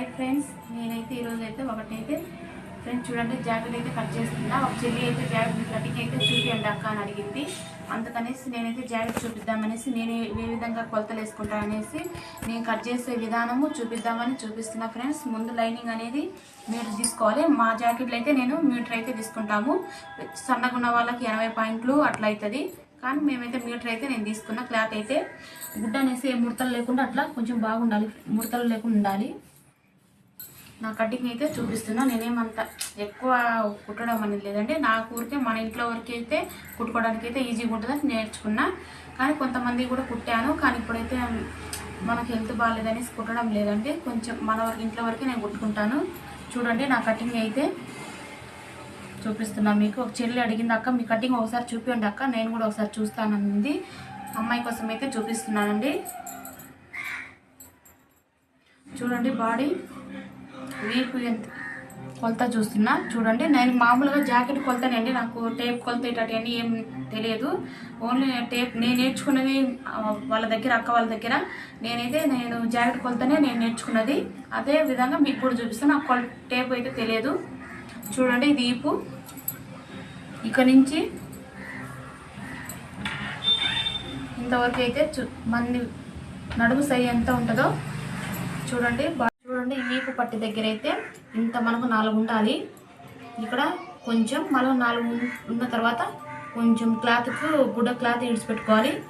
Hi friends నేనైతే ఈరోజు అయితే ఒకటైతే ఫ్రెండ్స్ చూడండి జాకెట్ అయితే కట్ చేస్తున్నా. ఒక చెల్లి అయితే జాకెట్ కటింగ్ అయితే చూపించండి అక్క అని అడిగింది. అందుకనేసి నేనైతే జాకెట్ చూపిద్దామనేసి నేను ఏ విధంగా కొలతలు వేసుకుంటాను అనేసి నేను కట్ చేసే విధానము చూపిద్దామని చూపిస్తున్నా ఫ్రెండ్స్. ముందు లైనింగ్ అనేది మీటర్ తీసుకోవాలి. మా జాకెట్లు అయితే నేను మీటర్ అయితే తీసుకుంటాము. సన్నగా ఉన్న వాళ్ళకి ఎనభై పాయింట్లు అట్లా అవుతుంది కానీ మేమైతే మీటర్ అయితే నేను తీసుకున్న క్లాత్ అయితే. గుడ్డ అనేసి ఏ ముడతలు లేకుండా అట్లా కొంచెం బాగుండాలి. ముడతలు లేకుండా ఉండాలి. నా కటింగ్ అయితే చూపిస్తున్నా. నేనేమంత ఎక్కువ కుట్టడం అనేది లేదండి. నా ఊరికే మన ఇంట్లో వరకు అయితే కుట్టుకోవడానికి అయితే ఈజీగా ఉంటుందని నేర్చుకున్నా. కానీ కొంతమంది కూడా కుట్టాను. కానీ ఇప్పుడైతే మనకు హెల్త్ బాగాలేదనేసి కుట్టడం లేదండి. కొంచెం మన వరకు ఇంట్లో వరకే నేను కుట్టుకుంటాను. చూడండి నా కటింగ్ అయితే చూపిస్తున్నా మీకు. ఒక చెల్లి అడిగింది అక్క మీ కటింగ్ ఒకసారి చూపించండి అక్క. నేను కూడా ఒకసారి చూస్తానంది అమ్మాయి కోసం అయితే చూపిస్తున్నానండి. చూడండి బాడీ వీపు ఎంత? కొలత చూస్తున్నా? చూడండి నేను మామూలుగా జాకెట్ కొలతనండి నాకు టేప్ కొలత ఇటన్నీ ఏం తెలియదు. ఓన్లీ టేప్ నేను నేర్చుకున్నది వాళ్ళ దగ్గర అక్క వాళ్ళ దగ్గర. నేనైతే నేను జాకెట్ కొలతనే నేను నేర్చుకున్నది. అదే విధంగా మీకు కూడా చూపిస్తాను నాకు కొల టేప్ అయితే తెలియదు. చూడండి ఇది ఈపు ఇక్కడ నుంచి ఇంతవరకు అయితే చూ మంది నడుము సై ఎంత ఉంటుందో చూడండి బా- ఈ వీపు పట్టి దగ్గర అయితే ఇంత మనకు నాలుగు ఉండాలి. ఇక్కడ కొంచెం మనం నాలుగు ఉన్న తర్వాత కొంచెం క్లాత్కు గుడ్డ క్లాత్ ఇడిచిపెట్టుకోవాలి.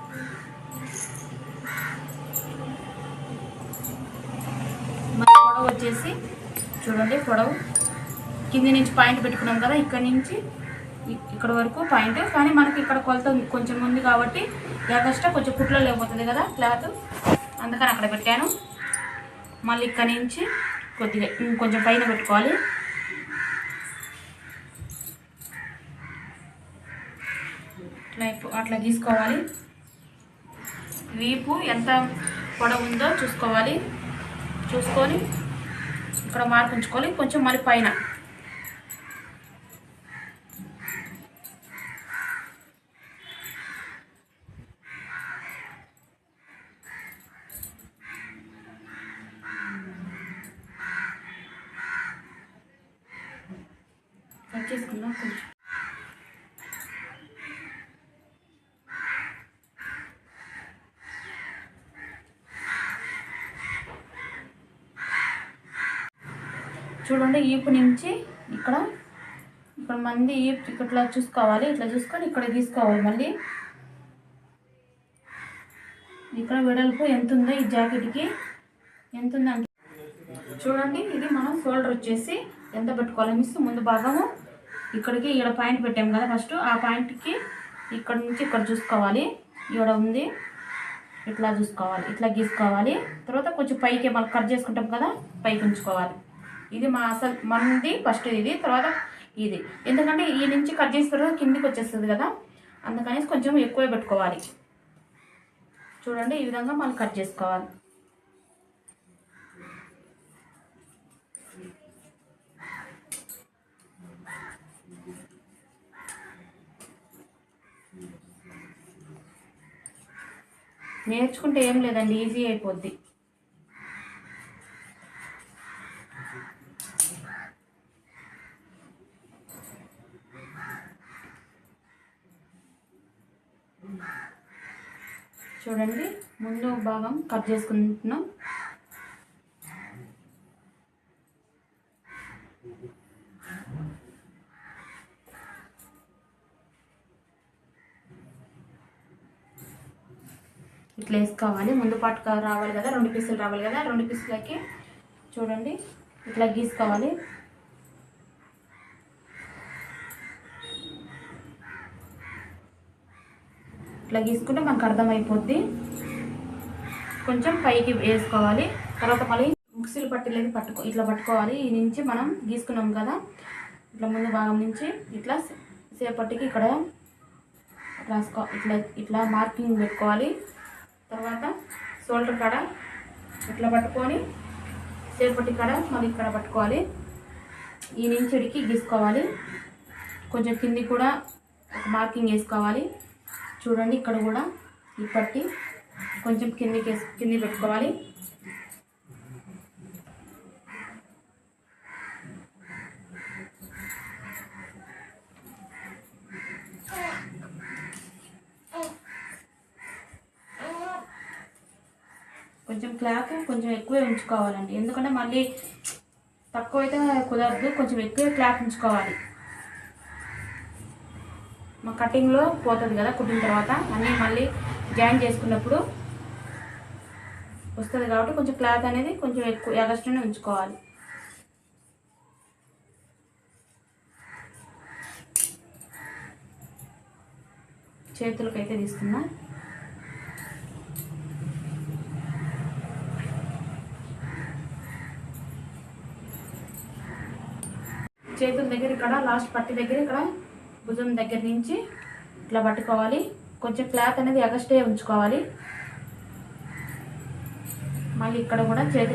మన పొడవు వచ్చేసి చూడండి పొడవు. కింది నుంచి పాయింట్ పెట్టుకున్నాం కదా ఇక్కడ నుంచి ఇక్కడ వరకు పాయింట్. కానీ మనకి ఇక్కడ కొలత కొంచెం ఉంది కాబట్టి ఎగస్ట్రా కొంచెం కుట్లో లేకపోతుంది కదా క్లాత్. అందుకని అక్కడ పెట్టాను. మళ్ళీ ఇక్కడ నుంచి కొద్దిగా ఇంకొంచెం పైన పెట్టుకోవాలి. అట్లా అట్లా గీసుకోవాలి. వీపు ఎంత పొడవు ఉందో చూసుకోవాలి. చూసుకొని ఇక్కడ మార్పు ఉంచుకోవాలి. కొంచెం మరి పైన. చేసుకుందాం కొంచెం. చూడండి ఈపు నుంచి ఇక్కడ ఇక్కడ మంది ఈపు ఇట్లా చూసుకోవాలి ఇట్లా చూసుకొని ఇక్కడ తీసుకోవాలి మళ్ళీ. ఇక్కడ వెడల్పు ఎంత ఉందో ఈ జాకెట్కి? ఎంత ఉందంటే చూడండి ఇది మనం షోల్డర్ వచ్చేసి ఎంత పెట్టుకోవాలి? మిస్ ముందు భాగము. ఇక్కడికి ఈడ పాయింట్ పెట్టాం కదా ఫస్ట్. ఆ పాయింట్కి ఇక్కడ నుంచి ఇక్కడ చూసుకోవాలి. ఇక్కడ ఉంది. ఇట్లా చూసుకోవాలి. ఇట్లా గీసుకోవాలి. తర్వాత కొంచెం పైకి మనం కట్ చేసుకుంటాం కదా పైకి ఉంచుకోవాలి. ఇది మా అసలు మనది ఫస్ట్ ఇది తర్వాత ఇది. ఎందుకంటే ఈ నుంచి కట్ చేసిన తర్వాత కిందికి వచ్చేస్తుంది కదా అందుకనేసి కొంచెం ఎక్కువ పెట్టుకోవాలి. చూడండి ఈ విధంగా మనం కట్ చేసుకోవాలి. నేర్చుకుంటే ఏం లేదండి ఈజీ అయిపోద్ది. చూడండి ముందు భాగం కట్ చేసుకుంటున్నాం. ఇట్లా వేసుకోవాలి. ముందు పాటు రావాలి కదా రెండు పీసులు రావాలి కదా రెండు పీసులకి చూడండి. ఇట్లా గీసుకోవాలి. ఇట్లా గీసుకుంటే మనకు అర్థమైపోద్ది. కొంచెం పైకి వేసుకోవాలి. తర్వాత మళ్ళీ మిక్సీలు పట్టిలేదు పట్టుకో ఇట్లా పట్టుకోవాలి. ఈ నుంచి మనం గీసుకున్నాం కదా ఇట్లా ముందు భాగం నుంచి ఇట్లా సేపటికి ఇక్కడ రాసుకో ఇట్లా ఇట్లా మార్కింగ్ పెట్టుకోవాలి. తర్వాత షోల్డర్ కాడ ఇట్లా పట్టుకొని సేపటి కాడ మళ్ళీ ఇక్కడ పట్టుకోవాలి. ఈ నుంచి గీసుకోవాలి. కొంచెం కింది కూడా ఒక మార్కింగ్ వేసుకోవాలి. చూడండి ఇక్కడ కూడా ఈ పట్టి కొంచెం కిందికి వేసి కింది పెట్టుకోవాలి. కొంచెం క్లాత్ కొంచెం ఎక్కువే ఉంచుకోవాలండి. ఎందుకంటే మళ్ళీ తక్కువ అయితే కుదరదు కొంచెం ఎక్కువ క్లాత్ ఉంచుకోవాలి. మా కటింగ్లో పోతుంది కదా కుట్టిన తర్వాత అన్నీ మళ్ళీ జాయిన్ చేసుకున్నప్పుడు వస్తుంది కాబట్టి కొంచెం క్లాత్ అనేది కొంచెం ఎక్కువ ఎగస్ట్రానే ఉంచుకోవాలి. చేతులకైతే తీసుకున్నా. చేతుల దగ్గర ఇక్కడ లాస్ట్ పట్టి దగ్గర ఇక్కడ భుజం దగ్గర నుంచి ఇట్లా పట్టుకోవాలి. కొంచెం క్లాత్ అనేది ఎగస్టే ఉంచుకోవాలి. మళ్ళీ ఇక్కడ కూడా చేతి